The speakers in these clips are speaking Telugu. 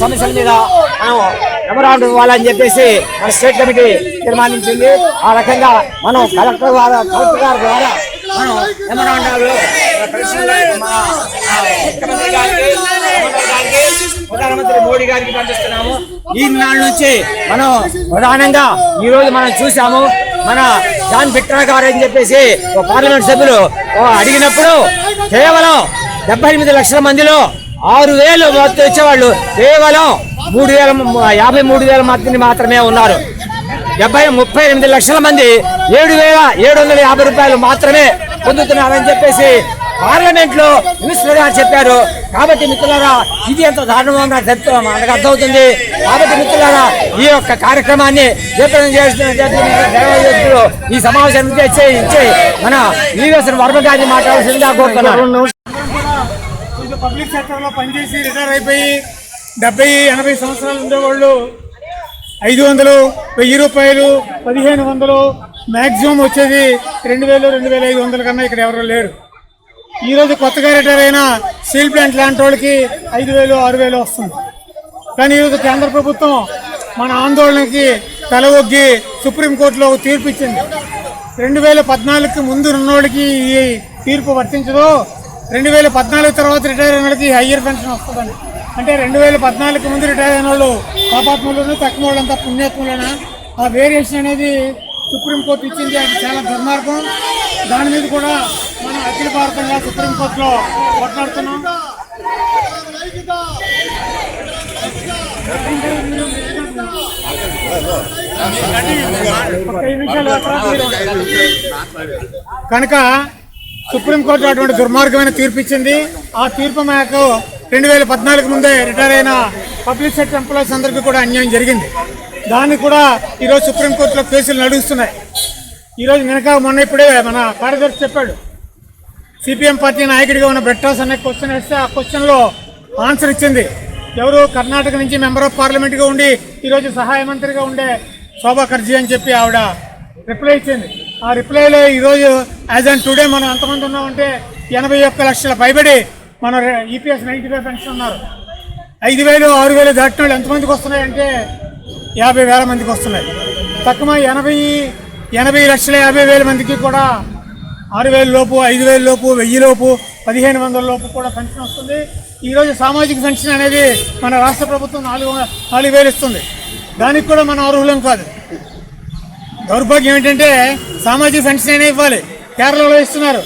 సమస్యల మీద మనం మెమరాండం ఇవ్వాలని చెప్పేసి మన స్టేట్ కమిటీ తీర్మానించింది. ఆ రకంగా మనం కలెక్టర్ ద్వారా కలెక్టర్ గారి ద్వారా మనం మెమరాండాలు ముఖ్యమంత్రి గారికి ప్రధానమంత్రి మోడీ గారికి పనిచేస్తున్నాము. ఈనాడు నుంచి మనం ప్రధానంగా ఈ రోజు మనం చూసాము మన జాన్ బిట్రా గారు అని చెప్పేసి ఒక పార్లమెంట్ సభ్యులు అడిగినప్పుడు కేవలం డెబ్బై ఎనిమిది లక్షల మందిలో ఆరు వేలు మొత్తం ఇచ్చేవాళ్ళు కేవలం మూడు వేల యాభై మూడు వేల మంది మాత్రమే ఉన్నారు. డెబ్బై ముప్పై ఎనిమిది లక్షల మంది ఏడు వేల ఏడు వందల యాభై రూపాయలు మాత్రమే పొందుతున్నారని చెప్పేసి పార్లమెంట్లో మినిస్టర్ గారు చెప్పారు. కాబట్టి మిత్రులారా ఇది ఎంత దారుణంగా చెప్తూ మనకు అర్థమవుతుంది. కాబట్టి మిత్రులారా ఈ యొక్క కార్యక్రమాన్ని జయప్రదం చేస్తున్న ఈ సమావేశం ఇచ్చే ఇచ్చే మన ఈవేశ్వర వర్మ గారిని మాట్లాడాల్సిందిగా కోరుతున్నాను. పబ్లిక్ సెక్టర్లో పనిచేసి రిటైర్ అయిపోయి డెబ్బై ఎనభై సంవత్సరాలు ఉండేవాళ్ళు. ఐదు వందలు వెయ్యి రూపాయలు పదిహేను వందలు మ్యాక్సిమం వచ్చేది రెండు వేలు రెండు వేల ఐదు వందల కన్నా ఇక్కడ ఎవరు లేరు. ఈరోజు కొత్తగా రిటైర్ అయిన స్టీల్ ప్లాంట్ లాంటి వాళ్ళకి ఐదు వేలు ఆరు వేలు వస్తుంది. కానీ ఈరోజు కేంద్ర ప్రభుత్వం మన ఆందోళనకి తల ఒగ్గి సుప్రీంకోర్టులో ఒక తీర్పు ఇచ్చింది. రెండు వేల పద్నాలుగుకి ముందు ఉన్నోళ్ళకి ఈ తీర్పు వర్తించదు రెండు వేల పద్నాలుగు తర్వాత రిటైర్ అయిన వాళ్ళకి హయ్యర్ పెన్షన్ వస్తుందని అంటే రెండు వేల పద్నాలుగుకి ముందు రిటైర్ అయిన వాళ్ళు పాపాత్ములను తక్కువ వాళ్ళంతా పుణ్యాత్ములైనా ఆ వేరియేషన్ అనేది సుప్రీంకోర్టు ఇచ్చింది. అది చాలా దుర్మార్గం. దాని మీద కూడా మనం అఖిల భారతంగా సుప్రీంకోర్టులో కొట్లాడుతున్నాం మీరు- కనుక సుప్రీంకోర్టు అటువంటి దుర్మార్గమైన తీర్పు ఇచ్చింది ఆ తీర్పు మేరకు రెండు వేల పద్నాలుగు ముందే రిటైర్ అయిన పబ్లిక్ సెక్టర్ ఎంప్లాయీస్ అందరికీ కూడా అన్యాయం జరిగింది. దాన్ని కూడా ఈరోజు సుప్రీంకోర్టులో కేసులు నడుస్తున్నాయి. ఈరోజు వెనక మొన్న ఇప్పుడే మన కార్యదర్శి చెప్పాడు. సిపిఎం పార్టీ నాయకుడిగా ఉన్న బ్రెట్టాస్ అనే క్వశ్చన్ వేస్తే ఆ క్వశ్చన్లో ఆన్సర్ ఇచ్చింది. ఎవరు కర్ణాటక నుంచి మెంబర్ ఆఫ్ పార్లమెంట్గా ఉండి ఈరోజు సహాయ మంత్రిగా ఉండే శోభా కర్జీ అని చెప్పి ఆవిడ రిప్లై ఇచ్చింది. ఆ రిప్లైలో ఈరోజు యాజ్ అండ్ టుడే మనం ఎంతమంది ఉన్నామంటే ఎనభై ఒక్క లక్షల పైబడి మన ఈపీఎస్ నైంటీ ఫైవ్ పెన్షన్ ఉన్నారు. ఐదు వేలు ఆరు వేలు దాటిన వాళ్ళు ఎంతమందికి వస్తున్నాయంటే యాభై వేల మందికి వస్తున్నాయి. తక్కువ ఎనభై ఎనభై లక్షల యాభై వేల మందికి కూడా ఆరు వేల లోపు ఐదు వేల లోపు వెయ్యి లోపు పదిహేను వందల లోపు కూడా పెన్షన్ వస్తుంది. ఈరోజు సామాజిక పెన్షన్ అనేది మన రాష్ట్ర ప్రభుత్వం నాలుగు నాలుగు వేలు ఇస్తుంది. దానికి కూడా మనం అర్హులం కాదు. దౌర్భాగ్యం ఏంటంటే సామాజిక పెన్షన్ అయినా ఇవ్వాలి. కేరళలో ఇస్తున్నారు.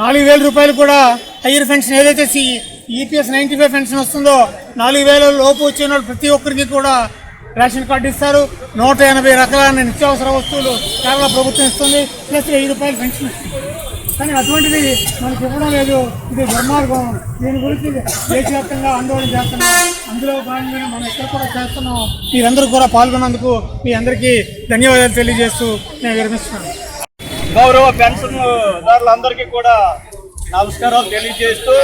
నాలుగు వేల రూపాయలు కూడా హయ్యర్ పెన్షన్ ఏదైతే ఈపీఎస్ నైంటీ ఫైవ్ పెన్షన్ వస్తుందో నాలుగు వేల లోపు వచ్చిన వాళ్ళు ప్రతి ఒక్కరికి కూడా రేషన్ కార్డు ఇస్తారు. నూట ఎనభై రకాలైన నిత్యావసర వస్తువులు కేరళ ప్రభుత్వం ఇస్తుంది. ప్లస్ వెయ్యి రూపాయలు పెన్షన్ ఇస్తుంది కానీ అటువంటిది మనకి ఇవ్వడం లేదు. ఇది దుర్మార్గం. దీని గురించి దేశవ్యాప్తంగా ఆందోళన చేస్తున్నాం. అందులో భాగంగా మనం ఎక్కడ కూడా చేస్తున్నాం. మీరందరూ కూడా పాల్గొన్నందుకు మీ అందరికీ ధన్యవాదాలు తెలియజేస్తూ నేను విరమిస్తున్నాను. గౌరవ పెన్షన్ దారులందరికీ కూడా నమస్కారాలు తెలియజేస్తూ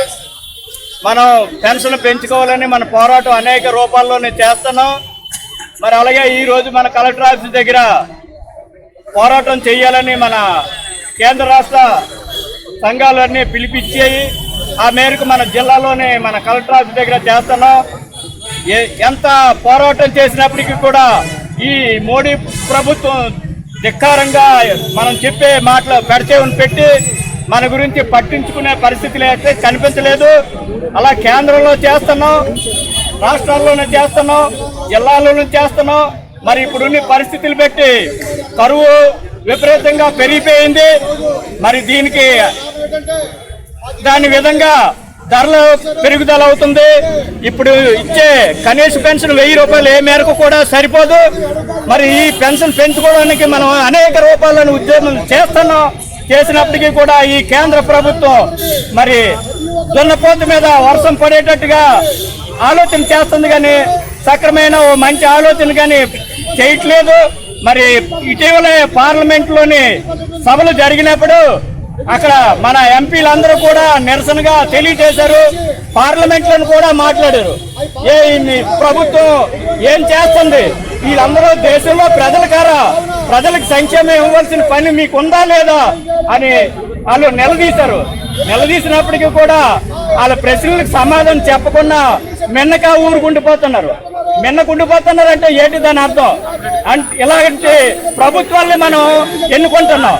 మనం పెన్షన్ పెంచుకోవాలని మన పోరాటం అనేక రూపాల్లోనే చేస్తున్నాం. మరి అలాగే ఈరోజు మన కలెక్టర్ ఆఫీస్ దగ్గర పోరాటం చేయాలని మన కేంద్ర రాష్ట్ర సంఘాలన్నీ పిలిపించాయి ఆ మేరకు మన జిల్లాలోనే మన కలెక్టర్ ఆఫీస్ దగ్గర చేస్తున్నాం. ఎంత పోరాటం చేసినప్పటికీ కూడా ఈ మోడీ ప్రభుత్వం ధిక్కారంగా మనం చెప్పే మాటలు పెడచేవని పెట్టి మన గురించి పట్టించుకునే పరిస్థితులు అయితే కనిపించలేదు. అలా కేంద్రంలో చేస్తున్నాం రాష్ట్రాల్లోనే చేస్తున్నాం జిల్లాల్లోనూ చేస్తున్నాం. మరి ఇప్పుడున్న పరిస్థితులు పెట్టి కరువు విపరీతంగా పెరిగిపోయింది. మరి దీనికి దాని విధంగా ధరలు పెరుగుదల అవుతుంది. ఇప్పుడు ఇచ్చే కనీస పెన్షన్ వెయ్యి రూపాయలు ఏ మేరకు కూడా సరిపోదు. మరి ఈ పెన్షన్ పెంచుకోవడానికి మనం అనేక రూపాయలను ఉద్యమం చేస్తున్నాం. చేసినప్పటికీ కూడా ఈ కేంద్ర ప్రభుత్వం మరి దున్నపోతు మీద వర్షం పడేటట్టుగా ఆలోచన చేస్తుంది కానీ సక్రమైన ఓ మంచి ఆలోచన కానీ చేయట్లేదు. మరి ఇటీవలే పార్లమెంట్లోని సభలు జరిగినప్పుడు అక్కడ మన ఎంపీలందరూ కూడా నిరసనగా తెలియజేశారు. పార్లమెంట్లో కూడా మాట్లాడారు. ఏ ప్రభుత్వం ఏం చేస్తుంది? వీళ్ళందరూ దేశంలో ప్రజల కారా? ప్రజలకు సంక్షేమం ఇవ్వాల్సిన పని మీకు ఉందా లేదా అని వాళ్ళు నిలదీశారు. నిలదీసినప్పటికీ కూడా వాళ్ళ ప్రశ్నలకు సమాధానం చెప్పకుండా మిన్నక ఊరుకుండిపోతున్నారు. మిన్నకుండిపోతున్నారంటే ఏంటి దాని అర్థం? అంటే ఇలాంటి ప్రభుత్వాల్ని మనం ఎన్నుకుంటున్నాం.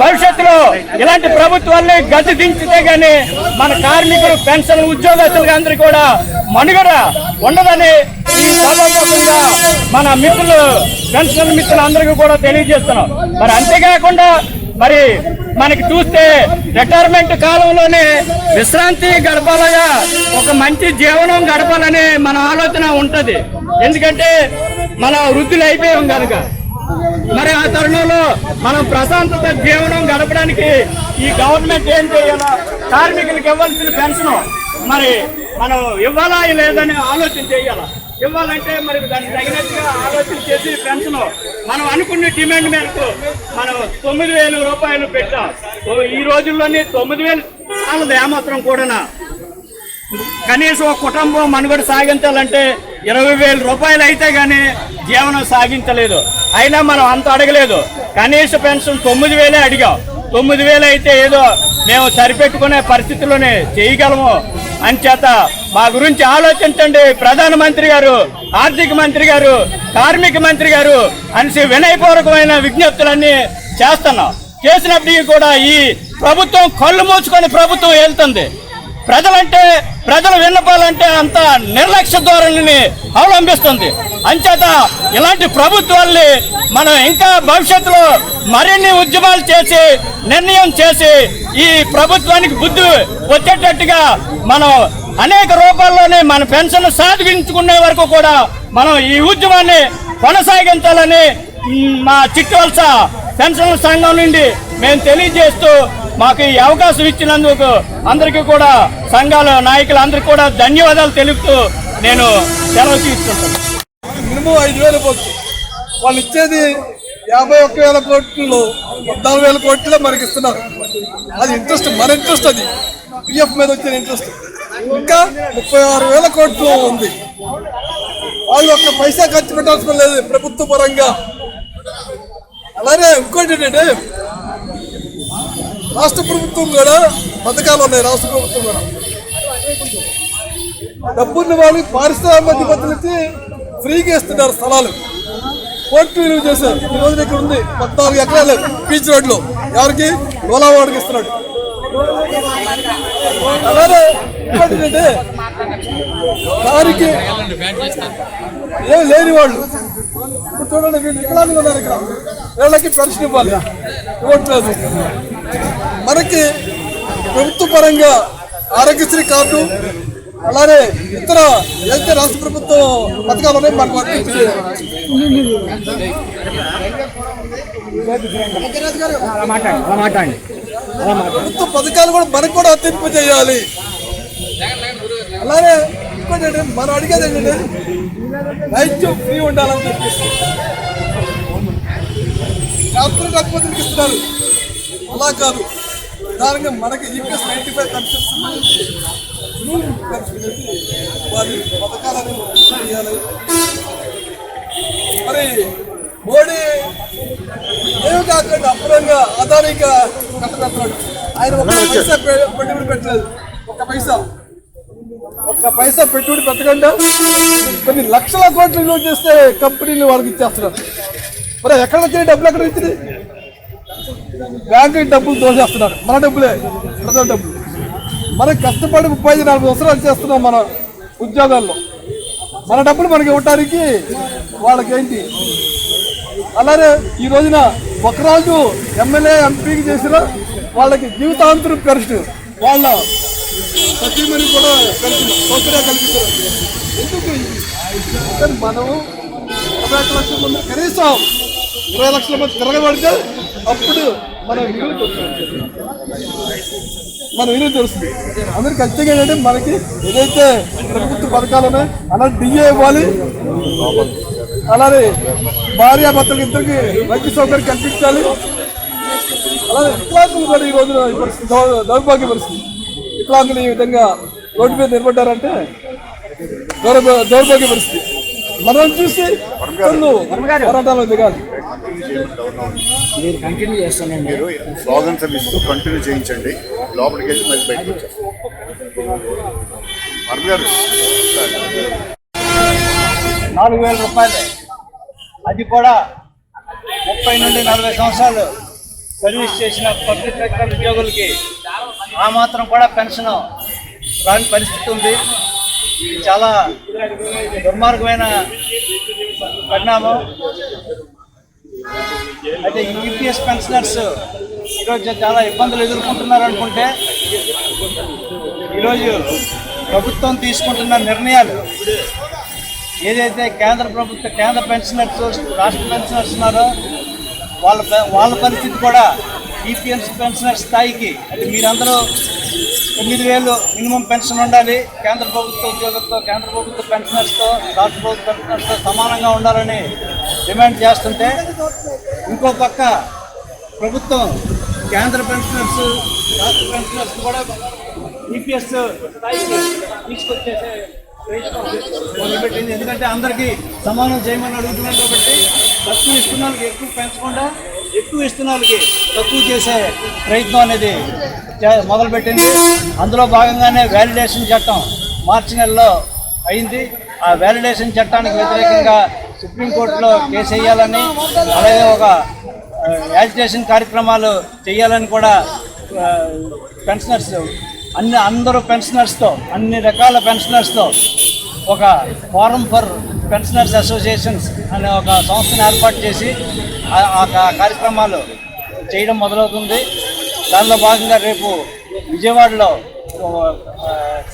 భవిష్యత్తులో ఇలాంటి ప్రభుత్వాల్ని గతి దించితే గానీ మన కార్మికులు పెన్షన్ ఉద్యోగస్తులు అందరికీ కూడా మనుగడ ఉండదని ఈ సభాముఖంగా మన మిత్రులు పెన్షన్ మిత్రులు అందరికీ కూడా తెలియజేస్తున్నాం. మరి అంతేకాకుండా మరి మనకి చూస్తే రిటైర్మెంట్ కాలంలోనే విశ్రాంతి గడపాలగా ఒక మంచి జీవనం గడపాలని మన ఆలోచన ఉంటది. ఎందుకంటే మన వృద్ధులు అయిపోయాం కనుక. మరి ఆ తరుణంలో మనం ప్రశాంతత జీవనం గడపడానికి ఈ గవర్నమెంట్ ఏం చేయాలా? కార్మికులకు ఇవ్వాల్సిన పెన్షన్ మరి మనం ఇవ్వాలా లేదని ఆలోచన చేయాలా? ఇవ్వాలంటే మరి దానికి తగినట్టుగా ఆలోచన చేసి పెన్షన్ మనం అనుకున్న డిమాండ్ మేరకు మనం తొమ్మిది వేల రూపాయలు పెట్టాం. ఓ ఈ రోజుల్లోనే తొమ్మిది వేలు ఏమాత్రం కూడా కనీసం ఒక కుటుంబం మనుగడ సాగించాలంటే ఇరవై వేల రూపాయలు అయితే కానీ జీవనం సాగించలేదు. అయినా మనం అంత అడగలేదు. కనీస పెన్షన్ తొమ్మిది వేలే అడిగాం. తొమ్మిది వేలు అయితే ఏదో మేము సరిపెట్టుకునే పరిస్థితుల్లోనే చేయగలము. అంచేత మా గురించి ఆలోచించండి. ప్రధానమంత్రి గారు ఆర్థిక మంత్రి గారు కార్మిక మంత్రి గారు అనేసి వినయపూర్వకమైన విజ్ఞప్తులన్నీ చేస్తున్నాం. చేసినప్పటికీ కూడా ఈ ప్రభుత్వం కళ్ళు మూసుకొని ప్రభుత్వం వెళ్తుంది ప్రజలంటే ప్రజలు విన్నపాలంటే అంత నిర్లక్ష్య ధోరణిని అవలంబిస్తుంది. అంచేత ఇలాంటి ప్రభుత్వాల్ని మనం ఇంకా భవిష్యత్తులో మరిన్ని ఉద్యమాలు చేసి నిర్ణయం చేసి ఈ ప్రభుత్వానికి బుద్ధి వచ్చేటట్టుగా మనం అనేక రూపాల్లోనే మన పెన్షన్ సాధించుకునే వరకు కూడా మనం ఈ ఉద్యమాన్ని కొనసాగించాలని మా చిట్టువలస పెన్షన్ల సంఘం నుండి మేము తెలియజేస్తూ మాకు ఈ అవకాశం ఇచ్చినందుకు అందరికీ కూడా సంఘాల నాయకులు అందరికీ కూడా ధన్యవాదాలు తెలుపుతూ నేను సెలవు తీసుకుంటాను మినిమం ఐదు వేలు పోతుంది. వాళ్ళు ఇచ్చేది యాభై ఒక్క వేల కోట్లు పద్నాలుగు వేల కోట్లు మనకి ఇస్తున్నారు. అది ఇంట్రెస్ట్ మన ఇంట్రెస్ట్ అది. పిఎఫ్ మీద వచ్చిన ఇంట్రెస్ట్ ఇంకా ముప్పై ఆరు వేల కోట్లు ఉంది. వాళ్ళు ఒక్క పైసా ఖర్చు పెట్టాల్సిన లేదు ప్రభుత్వ పరంగా. అలానే ఇంకోటి ఏంటంటే రాష్ట్ర ప్రభుత్వం కూడా పథకాలు ఉన్నాయి రాష్ట్ర ప్రభుత్వం కూడా. డబ్బున్న వాళ్ళు పారిశ్రామిక ఇచ్చి ఫ్రీగా ఇస్తున్నారు స్థలాలు. కోర్టు విలువ చేశారు. ఈ రోజున ఇక్కడ ఉంది పద్నాలుగు ఎకరాలు బీచ్ రోడ్లో ఎవరికి? గోలావాడికి ఇస్తున్నాడు. అలానే ఏంటంటే దానికి ఏం లేని వాళ్ళు. ఇప్పుడు చూడండి వీళ్ళు వికలాంగులు ఉన్నారు ఇక్కడ. వీళ్ళకి పెన్షన్ ఇవ్వాలి. ఇవ్వట్లేదు మనకి ప్రభుత్వ పరంగా ఆరోగ్యశ్రీ కార్డు అలానే ఇతర ఏదైతే రాష్ట్ర ప్రభుత్వం పథకాలు ఉన్నాయి మనకు ప్రభుత్వ పథకాలు కూడా మనకు కూడా వర్తింపజేయాలి అలానే ఇంకోటి ఏంటంటే మనం అడిగేది ఏంటంటే వైద్యం ఫ్రీ ఉండాలని చెప్పి కార్పొరేట్ ఆసుపత్రికి ఇస్తున్నారు. అలా కాదు. ప్రధానంగా మనకి ఈపీఎస్ నైన్టీ ఫైవ్ కన్సెప్ట్స్ వారి పథకాలను చేయాలి మరి మోడీ ఏమి కాకుండా అప్పుడంగా అదానిగా కట్టబెట్టాడు. ఆయన ఒక పైసా పెట్టుబడి పెట్టలేదు. ఒక పైసా. ఒక్క పైసా పెట్టుబడి పెట్టకుండా కొన్ని లక్షల కోట్లు చేస్తే కంపెనీలు వాళ్ళకి ఇచ్చేస్తున్నారు. మరి ఎక్కడ వచ్చిన డబ్బులు ఎక్కడ ఇచ్చింది? బ్యాంకు డబ్బులు దోసేస్తున్నారు. మన డబ్బులే ప్రజల డబ్బులు. మనం కష్టపడి ముప్పై ఐదు నలభై సంవత్సరాలు చేస్తున్నాం మన ఉద్యోగాల్లో. మన డబ్బులు మనకి ఇవ్వటానికి వాళ్ళకి ఏంటి అలానే ఈ రోజున ఒకరోజు ఎమ్మెల్యే ఎంపీకి చేసిన వాళ్ళకి జీవితాంతరం పెన్షన్. వాళ్ళ సతీమణి కూడా కలిసి సౌకర్యాలు కల్పిస్తారు ఎందుకు? మనము ఇరవై లక్షల మంది. కనీసం ఇరవై లక్షల మంది తిరగబడితే అప్పుడు మన విలువ తెలుస్తుంది. మన విలువ తెలుస్తుంది. అందరికి ఖచ్చితంగా ఏంటంటే మనకి ఏదైతే ప్రభుత్వ పథకాలు ఉన్నాయో అలా డిఏ ఇవ్వాలి. అలానే భార్య భర్తలకు ఇద్దరికి వైద్య సౌకర్యం కల్పించాలి. అలానే వికలాంగులు కూడా ఈ రోజున దౌర్భాగ్య పరిస్థితి. వికలాంగులు ఈ విధంగా రోడ్డు మీద నిలబడ్డారంటే దౌర్భాగ్య పరిస్థితి. మనం చూసి పోరాటాలు దిగాలి మీరు కంటిన్యూ చేస్తానండి మీరు స్లోగన్స్ అవి ఇస్తూ కంటిన్యూ చేయించండి. లోపలికి వెళ్ళి మళ్ళీ బయటకు వచ్చేస్తాం. నాలుగు వేల రూపాయలు. అది కూడా ముప్పై నుండి నలభై సంవత్సరాలు సర్వీస్ చేసిన పబ్లిక్ సెక్టర్ ఉద్యోగులకి ఆ మాత్రం కూడా పెన్షన్ రాని పరిస్థితి ఉంది. చాలా దుర్మార్గమైన పరిణామం. అయితే యూపీఎస్ పెన్షనర్స్ ఈరోజు చాలా ఇబ్బందులు ఎదుర్కొంటున్నారు అనుకుంటే ఈరోజు ప్రభుత్వం తీసుకుంటున్న నిర్ణయాలు ఏదైతే కేంద్ర ప్రభుత్వ కేంద్ర పెన్షనర్స్ రాష్ట్ర పెన్షనర్స్ ఉన్నారో వాళ్ళ వాళ్ళ పరిస్థితి కూడా ఈపీఎస్ పెన్షనర్ స్థాయికి అంటే మీరందరూ తొమ్మిది వేలు మినిమం పెన్షన్ ఉండాలి. కేంద్ర ప్రభుత్వ ఉద్యోగులతో కేంద్ర ప్రభుత్వ పెన్షనర్స్తో రాష్ట్ర ప్రభుత్వ పెన్షనర్స్తో సమానంగా ఉండాలని డిమాండ్ చేస్తుంటే ఇంకో పక్క ప్రభుత్వం కేంద్ర పెన్షనర్స్ రాష్ట్ర పెన్షనర్స్ కూడా ఈపీఎస్ స్థాయికి తీసుకొచ్చేసే మొదలుపెట్టింది. ఎందుకంటే అందరికీ సమానం చేయమని అడుగుతున్నాం కాబట్టి తక్కువ ఇస్తున్న వాళ్ళకి ఎక్కువ పెంచకుండా ఎక్కువ ఇస్తున్న వాళ్ళకి తక్కువ చేసే ప్రయత్నం అనేది చే- మొదలుపెట్టింది. అందులో భాగంగానే వ్యాలిడేషన్ చట్టం మార్చి నెలలో అయింది. ఆ వ్యాలిడేషన్ చట్టానికి వ్యతిరేకంగా సుప్రీంకోర్టులో కేసు వేయాలని అలాగే ఒక యాజిటేషన్ కార్యక్రమాలు చేయాలని కూడా పెన్షనర్స్ అన్ని అందరూ పెన్షనర్స్తో అన్ని రకాల పెన్షనర్స్తో ఒక ఫోరం ఫర్ పెన్షనర్స్ అసోసియేషన్స్ అనే ఒక సంస్థను ఏర్పాటు చేసి ఆ కార్యక్రమాలు చేయడం మొదలవుతుంది. దానిలో భాగంగా రేపు విజయవాడలో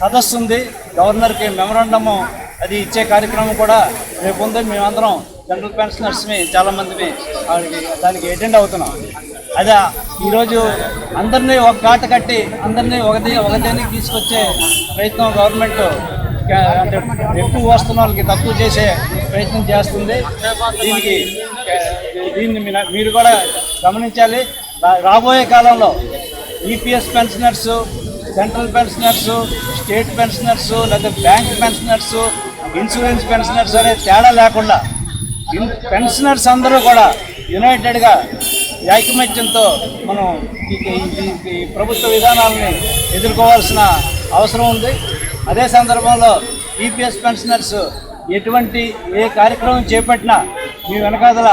సదస్సు ఉంది. గవర్నర్కి మెమరాండము అది ఇచ్చే కార్యక్రమం కూడా రేపు ఉంది. మేమందరం జనరల్ పెన్షనర్స్ని చాలామందిని వాడికి దానికి అటెండ్ అవుతున్నాం. అదే ఈరోజు అందరినీ ఒక ఘాట కట్టి అందరినీ ఒకటి ఒకదానికి తీసుకొచ్చే ప్రయత్నం గవర్నమెంట్ అంటే ఎక్కువ వస్తున్న వాళ్ళకి తక్కువ చేసే ప్రయత్నం చేస్తుంది. దీనికి దీన్ని మీరు కూడా గమనించాలి. రా- రాబోయే కాలంలో EPS pensioners central pensioners state pensioners లేదా బ్యాంక్ పెన్షనర్స్ ఇన్సూరెన్స్ పెన్షనర్స్ అనే తేడా లేకుండా పెన్షనర్స్ అందరూ కూడా యునైటెడ్గా ఐకమత్యంతో మనం ఈ- ఈ ప్రభుత్వ విధానాలని ఎదుర్కోవాల్సిన అవసరం ఉంది. అదే సందర్భంలో ఈపీఎస్ పెన్షనర్స్ ఎటువంటి ఏ కార్యక్రమం చేపట్టినా మీ వెనకాదల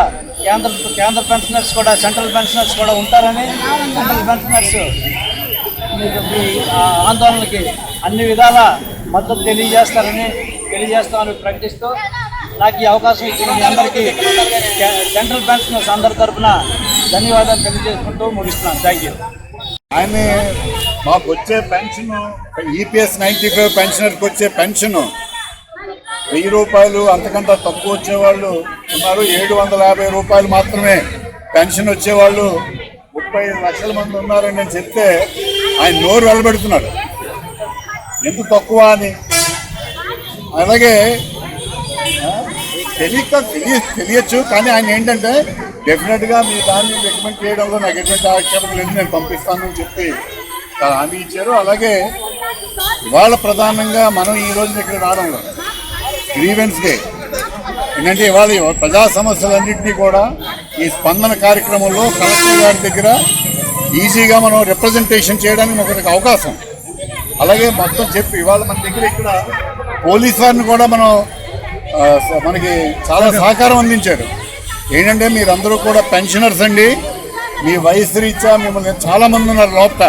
కేంద్ర కేంద్ర పెన్షనర్స్ కూడా సెంట్రల్ పెన్షనర్స్ కూడా ఉంటారని సెంట్రల్ పెన్షనర్స్ మీకు మీ ఆందోళనకి అన్ని విధాల మద్దతు తెలియజేస్తారని తెలియజేస్తామని ప్రకటిస్తూ నాకు ఈ అవకాశం ఇచ్చిన మీ అందరికీ సెంట్రల్ పెన్షనర్స్ అందరి తరఫున ధన్యవాదాలు తెలియజేసుకుంటూ ముగిస్తున్నాను. థ్యాంక్ యూ ఆయన మాకు వచ్చే పెన్షన్ ఈపీఎస్ నైన్టీ ఫైవ్ పెన్షనర్కి వచ్చే పెన్షన్ వెయ్యి రూపాయలు అంతకంటే తక్కువ వచ్చేవాళ్ళు ఉన్నారు ఏడు వందల యాభై రూపాయలు మాత్రమే పెన్షన్ వచ్చేవాళ్ళు. ముప్పై ఐదు లక్షల మంది ఉన్నారని నేను చెప్తే ఆయన నోరు వెళ్ళబెడుతున్నాడు ఎంత తక్కువ అని? అలాగే తెలియక తెలియ తెలియచ్చు కానీ ఆయన ఏంటంటే డెఫినెట్గా మీ దాన్ని రికమెండ్ చేయడంలో నాకు ఎటువంటి ఆక్షేపం లేదు నేను అని చెప్పి హామీ ఇచ్చారు. అలాగే ఇవాళ ప్రధానంగా మనం ఈ రోజున ఇక్కడ రావడంలో గ్రీవెన్స్ డే. ఏంటంటే ఇవాళ ప్రజా సమస్యలన్నింటినీ కూడా ఈ స్పందన కార్యక్రమంలో కలెక్టర్ గారి దగ్గర ఈజీగా మనం రిప్రజెంటేషన్ చేయడానికి మనకు అవకాశం. అలాగే మొత్తం చెప్పి ఇవాళ మన దగ్గర ఇక్కడ పోలీస్ వారిని కూడా మనం మనకి చాలా సహకారం అందించారు. ఏంటంటే మీరందరూ కూడా పెన్షనర్స్ అండి. మీ వయసు రీత్యా మిమ్మల్ని చాలామంది ఉన్నారు లోపల.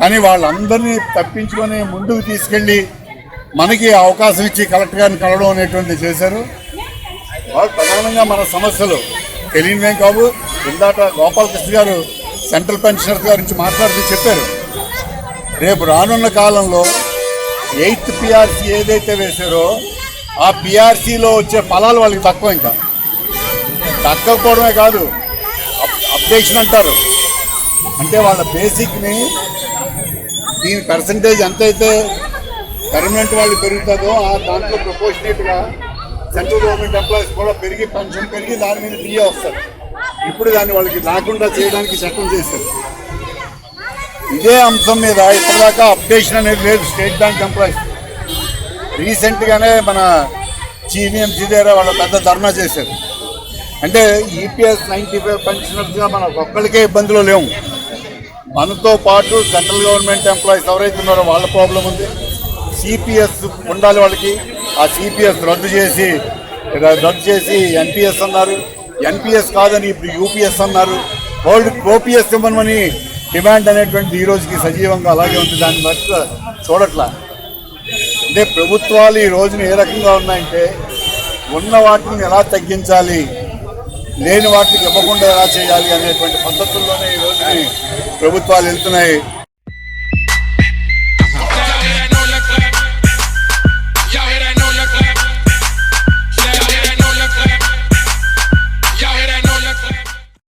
కానీ వాళ్ళందరినీ తప్పించుకొని ముందుకు తీసుకెళ్ళి మనకి అవకాశం ఇచ్చి కలెక్టర్ గారిని కలవడం అనేటువంటిది చేశారు. వాళ్ళు ప్రధానంగా మన సమస్యలు తెలియనివేం కావు. ఇందాక గోపాలకృష్ణ గారు సెంట్రల్ పెన్షనర్స్ గారి నుంచి మాట్లాడుతూ చెప్పారు. రేపు రానున్న కాలంలో ఎయిత్ పిఆర్సీ ఏదైతే వేశారో ఆ పిఆర్సీలో వచ్చే ఫలాలు వాళ్ళకి తక్కువ ఇంకా. తక్కువ కాదు అప్- అప్డేషన్ అంటారు. అంటే వాళ్ళ బేసిక్ని దీని పర్సంటేజ్ ఎంతైతే పర్మనెంట్ వాళ్ళు పెరుగుతుందో ఆ దాంట్లో ప్రపోర్షనేట్గా సెంట్రల్ గవర్నమెంట్ ఎంప్లాయీస్ కూడా పెరిగి పెన్షన్ పెరిగి దాని మీద డిఏ వస్తారు. ఇప్పుడు దాన్ని వాళ్ళకి లేకుండా చేయడానికి చట్టం చేశారు ఇదే అంశం మీద ఇప్పటిదాకా అప్డేషన్ అనేది లేదు స్టేట్ బ్యాంక్ ఎంప్లాయీస్ రీసెంట్గానే మన జీవీఎంసీ దగ్గర వాళ్ళ పెద్ద ధర్నా చేశారు. అంటే ఈపీఎస్ నైంటీ ఫైవ్ పెన్షనర్స్గా మన ఒక్కరికే ఇబ్బందులు లేవు. మనతో పాటు సెంట్రల్ గవర్నమెంట్ ఎంప్లాయీస్ ఎవరైతే ఉన్నారో వాళ్ళ ప్రాబ్లం ఉంది. సిపిఎస్ ఉండాలి వాళ్ళకి. ఆ సిపిఎస్ రద్దు చేసి రద్దు చేసి ఎన్పిఎస్ అన్నారు. ఎన్పిఎస్ కాదని ఇప్పుడు యూపీఎస్ అన్నారు. ఓల్డ్ ఓపీఎస్ ఇవ్వమని డిమాండ్ అనేటువంటి ఈ రోజుకి సజీవంగా అలాగే ఉంది. దాన్ని బట్టి చూడట్లా. అంటే ప్రభుత్వాలు ఈ రోజున ఏ రకంగా ఉన్నాయంటే ఉన్న వాటిని ఎలా తగ్గించాలి? లేని వాటికి ఇవ్వకుండా ఎలా చేయాలి అనేటువంటి పద్ధతుల్లోనే ఈ రోజుని ప్రభుత్వాలు వెళ్తున్నాయి.